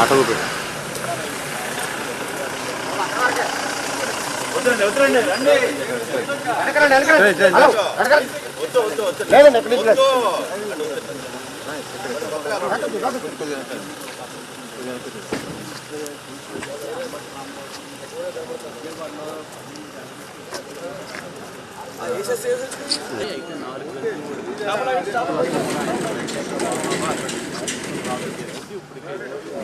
ఆటోలో పెట్టు ఇప్పుడు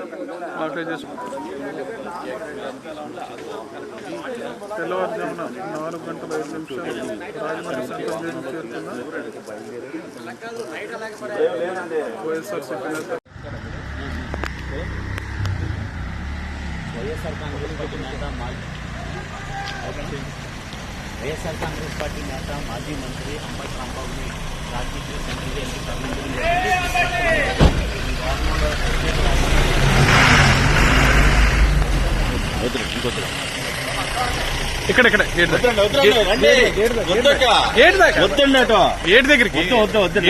లేదు మాకే తెల్లవారుజామున నాలుగు గంటల ఐదు నిమిషాలు రాజమండ్రి సెంట్రల్ జైలు చేరుకున్న వైఎస్ఆర్సీపీ నేత వైఎస్ఆర్ కాంగ్రెస్ పార్టీ నేత వైఎస్ఆర్ కాంగ్రెస్ పార్టీ నేత మాజీ మంత్రి అంబటి రాంబాబుని రాజకీయ సెంట్రల్ జైలుకి తరలించడం జరిగింది. ఈ వాహనంలో ప్రత్యేక ఇక్కడ ఇక్కడ గేట్ దగ్గర. గేట్ వద్దండి అటు. గేట్ దగ్గరికి. వద్దు వద్దు వద్దు.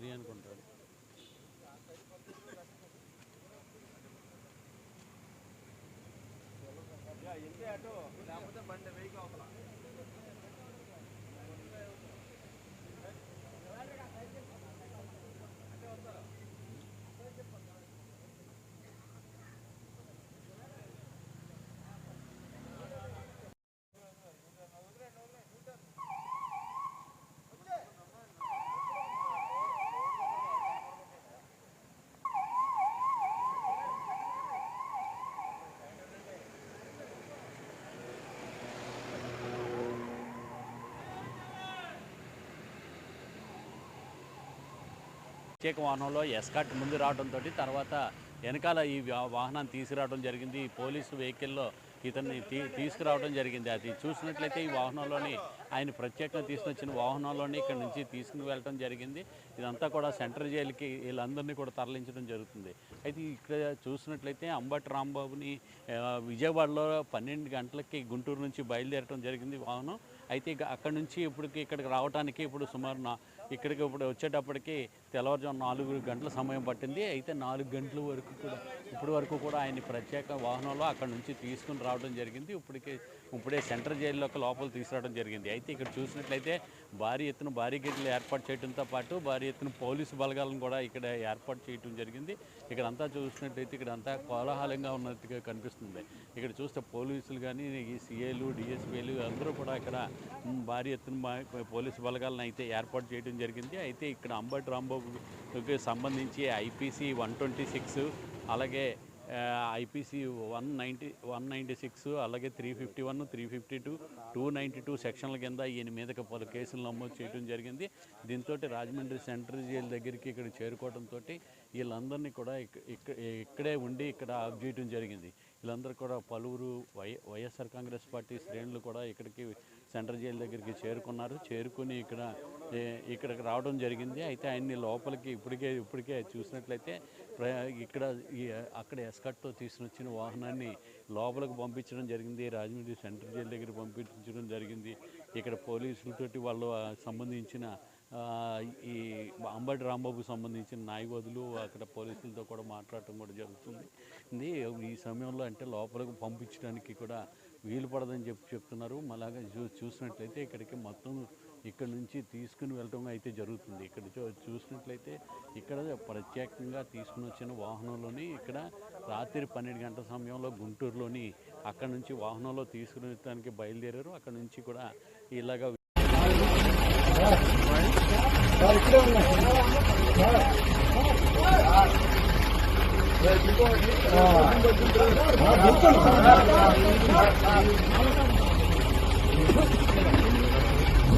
గేట్ అనుకుంటాడు ఎంత దగ్గర అటు వద్దండి సరే ఆగండి. ప్రత్యేక వాహనంలో ఎస్కాట్ ముందు రావడంతో తర్వాత వెనకాల ఈ వాహనం వాహనాన్ని తీసుకురావడం జరిగింది. పోలీసు వెహికల్లో ఇతన్ని తీ తీసుకురావడం జరిగింది. అది చూసినట్లయితే ఈ వాహనంలోని ఆయన ప్రత్యేకంగా తీసుకొచ్చిన వాహనంలోని ఇక్కడ నుంచి తీసుకుని వెళ్ళడం జరిగింది. ఇదంతా కూడా సెంట్రల్ జైలుకి వీళ్ళందరినీ కూడా తరలించడం జరుగుతుంది. అయితే ఇక్కడ చూసినట్లయితే అంబటి రాంబాబుని విజయవాడలో పన్నెండు గంటలకి గుంటూరు నుంచి బయలుదేరడం జరిగింది వాహనం. అయితే ఇక అక్కడ నుంచి ఇప్పటికి ఇక్కడికి రావడానికి ఇప్పుడు సుమారు నా ఇక్కడికి ఇప్పుడు వచ్చేటప్పటికి తెల్లవారుజాము నాలుగు గంటల సమయం పట్టింది. అయితే నాలుగు గంటల వరకు కూడా ఇప్పటి వరకు కూడా ఆయన ప్రత్యేక వాహనంలో అక్కడ నుంచి తీసుకుని రావడం జరిగింది. ఇప్పటికే ఇప్పుడే సెంట్రల్ జైల్లోకి లోపల తీసుకురావడం జరిగింది. అయితే ఇక్కడ చూసినట్లయితే భారీ ఎత్తున భారీ గేట్లు ఏర్పాటు చేయడంతో పాటు భారీ ఎత్తున పోలీసు బలగాలను కూడా ఇక్కడ ఏర్పాటు చేయడం జరిగింది. ఇక్కడ అంతా చూసినట్లయితే ఇక్కడ అంతా కోలాహలంగా ఉన్నట్టుగా కనిపిస్తుంది. ఇక్కడ చూస్తే పోలీసులు కానీ ఈ సీఏలు డిఎస్పీలు అందరూ కూడా ఇక్కడ భారీ ఎత్తున మా- పోలీసు బలగాలను అయితే ఏర్పాటు చేయడం జరిగింది. అయితే ఇక్కడ అంబటి రాంబాబుకి సంబంధించి ఐపీసీ వన్ ట్వంటీ సిక్స్ అలాగే IPC one ninety one ninety six అలాగే three fifty one three fifty two two ninety two సెక్షన్ల కింద ఈయన మీదకి పలు కేసులు నమోదు చేయడం జరిగింది. దీంతో రాజమండ్రి సెంట్రల్ జైలు దగ్గరికి ఇక్కడ చేరుకోవడంతో వీళ్ళందరినీ కూడా ఇక్క- ఇక్కడే ఉండి ఇక్కడ ఆఫ్ చేయడం జరిగింది. వీళ్ళందరూ కూడా పలువురు వై వైఎస్ఆర్ కాంగ్రెస్ పార్టీ శ్రేణులు కూడా ఇక్కడికి సెంట్రల్ జైలు దగ్గరికి చేరుకున్నారు. చేరుకుని ఇక్కడ ఇక్కడికి రావడం జరిగింది. అయితే ఆయన్ని లోపలికి ఇప్పటికే ఇప్పటికే చూసినట్లయితే ప్ర- ఇక్కడ ఈ అక్కడ ఎస్కట్తో తీసుకొచ్చిన వాహనాన్ని లోపలికి పంపించడం జరిగింది. రాజమండ్రి సెంట్రల్ జైలు దగ్గర పంపించడం జరిగింది. ఇక్కడ పోలీసులతోటి వాళ్ళు సంబంధించిన ఈ అంబటి రాంబాబుకు సంబంధించిన న్యాయవాదులు అక్కడ పోలీసులతో కూడా మాట్లాడటం కూడా జరుగుతుంది. ఇది ఈ సమయంలో అంటే లోపలికి పంపించడానికి కూడా వీలు పడదని చెప్పి చెప్తున్నారు. మళ్ళాగా చూ చూసినట్లయితే ఇక్కడికి మొత్తం ఇక్కడ నుంచి తీసుకుని వెళ్ళటం అయితే జరుగుతుంది. ఇక్కడ చూ- చూసినట్లయితే ఇక్కడ ప్రత్యేకంగా తీసుకుని వచ్చిన వాహనంలోని ఇక్కడ రాత్రి పన్నెండు గంటల సమయంలో గుంటూరులోని అక్కడ నుంచి వాహనంలో తీసుకుని వెళ్ళడానికి బయలుదేరారు. అక్కడ నుంచి కూడా ఇలాగ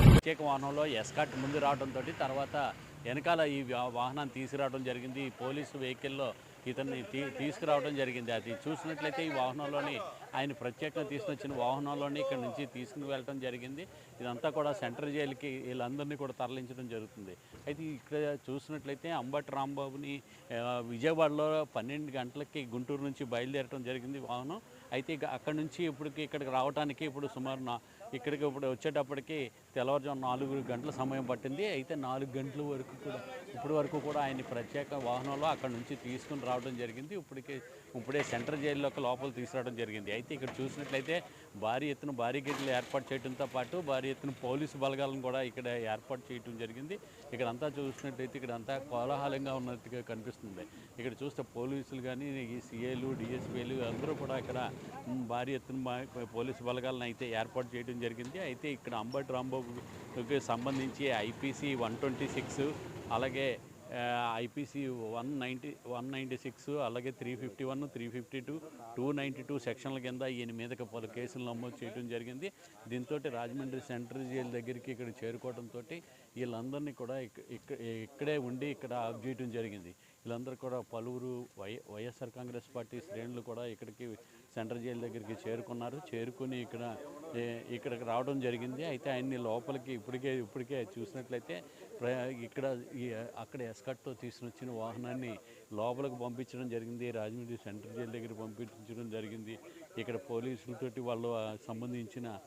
ప్రత్యేక వాహనంలో ఎస్కాట్ ముందు రావడంతో తర్వాత వెనకాల ఈ వాహనాన్ని తీసుకురావడం జరిగింది. పోలీసు వెహికల్లో ఇతన్ని తీ తీసుకురావడం జరిగింది. అది చూసినట్లయితే ఈ వాహనంలోని ఆయన ప్రత్యేకంగా తీసుకొచ్చిన వాహనంలోని ఇక్కడ నుంచి తీసుకుని వెళ్ళడం జరిగింది. ఇదంతా కూడా సెంట్రల్ జైలుకి వీళ్ళందరినీ కూడా తరలించడం జరుగుతుంది. అయితే ఇక్కడ చూసినట్లయితే అంబటి రాంబాబుని విజయవాడలో పన్నెండు గంటలకి గుంటూరు నుంచి బయలుదేరడం జరిగింది వాహనం. అయితే అక్కడ నుంచి ఇప్పటికి ఇక్కడికి రావడానికి ఇప్పుడు సుమారు ఇక్కడికి ఇప్పుడు వచ్చేటప్పటికి తెల్లవారుజాము నాలుగు గంటల సమయం పట్టింది. అయితే నాలుగు గంటల వరకు కూడా ఇప్పటి వరకు కూడా ఆయన ప్రత్యేక వాహనంలో అక్కడ నుంచి తీసుకుని రావడం జరిగింది. ఇప్పటికే ఇప్పుడే సెంట్రల్ జైల్లోకి లోపల తీసుకురావడం జరిగింది. అయితే ఇక్కడ చూసినట్లయితే భారీ ఎత్తున భారీ గేట్లు ఏర్పాటు చేయడంతో పాటు భారీ ఎత్తున పోలీసు బలగాలను కూడా ఇక్కడ ఏర్పాటు చేయడం జరిగింది. ఇక్కడ అంతా చూసినట్లయితే ఇక్కడ అంతా కోలాహలంగా ఉన్నట్టుగా కనిపిస్తుంది. ఇక్కడ చూస్తే పోలీసులు కానీ ఈ సీఏలు డిఎస్పీలు అందరూ కూడా ఇక్కడ భారీ ఎత్తున పోలీసు బలగాలను అయితే ఏర్పాటు చేయడం జరిగింది. అయితే ఇక్కడ అంబటి రాంబాబు సంబంధించి ఐపీసీ వన్ ట్వంటీ సిక్స్ అలాగే IPC one ninety one ninety six అలాగే three fifty one three fifty two two ninety two సెక్షన్ల కింద ఈయన మీదకి పలు కేసులు నమోదు చేయడం జరిగింది. దీంతో రాజమండ్రి సెంట్రల్ జైలు దగ్గరికి ఇక్కడ చేరుకోవడంతో వీళ్ళందరినీ కూడా ఇక్కడే ఉండి ఇక్కడ ఆఫ్ చేయడం జరిగింది. వీళ్ళందరూ కూడా పలువురు వై వైఎస్ఆర్ కాంగ్రెస్ పార్టీ శ్రేణులు కూడా ఇక్కడికి సెంట్రల్ జైలు దగ్గరికి చేరుకున్నారు. చేరుకుని ఇక్కడ ఇక్కడికి రావడం జరిగింది. అయితే ఆయన్ని లోపలికి ఇప్పటికే ఇప్పటికే చూసినట్లయితే ప్ర- ఇక్కడ ఈ అక్కడ ఎస్కట్తో తీసుకొచ్చిన వాహనాన్ని లోపలికి పంపించడం జరిగింది. రాజమండ్రి సెంట్రల్ జైలు దగ్గర పంపించడం జరిగింది. ఇక్కడ పోలీసులతోటి వాళ్ళు సంబంధించిన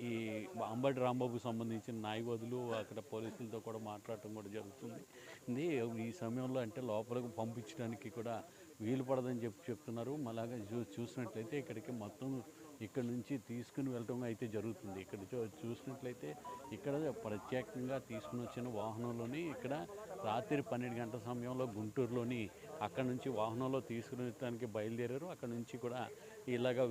ఈ అంబటి రాంబాబుకు సంబంధించిన న్యాయవాదులు అక్కడ పోలీసులతో కూడా మాట్లాడటం కూడా జరుగుతుంది. ఇది ఈ సమయంలో అంటే లోపలికి పంపించడానికి కూడా వీలు పడదని చెప్పి చెప్తున్నారు. అలాగే చూ చూసినట్లయితే ఇక్కడికి మొత్తం ఇక్కడ నుంచి తీసుకుని వెళ్ళటం అయితే జరుగుతుంది. ఇక్కడ చూ- చూసినట్లయితే ఇక్కడ ప్రత్యేకంగా తీసుకుని వచ్చిన వాహనంలోని ఇక్కడ రాత్రి పన్నెండు గంటల సమయంలో గుంటూరులోని అక్కడ నుంచి వాహనంలో తీసుకుని బయలుదేరారు. అక్కడ నుంచి కూడా ఇలాగ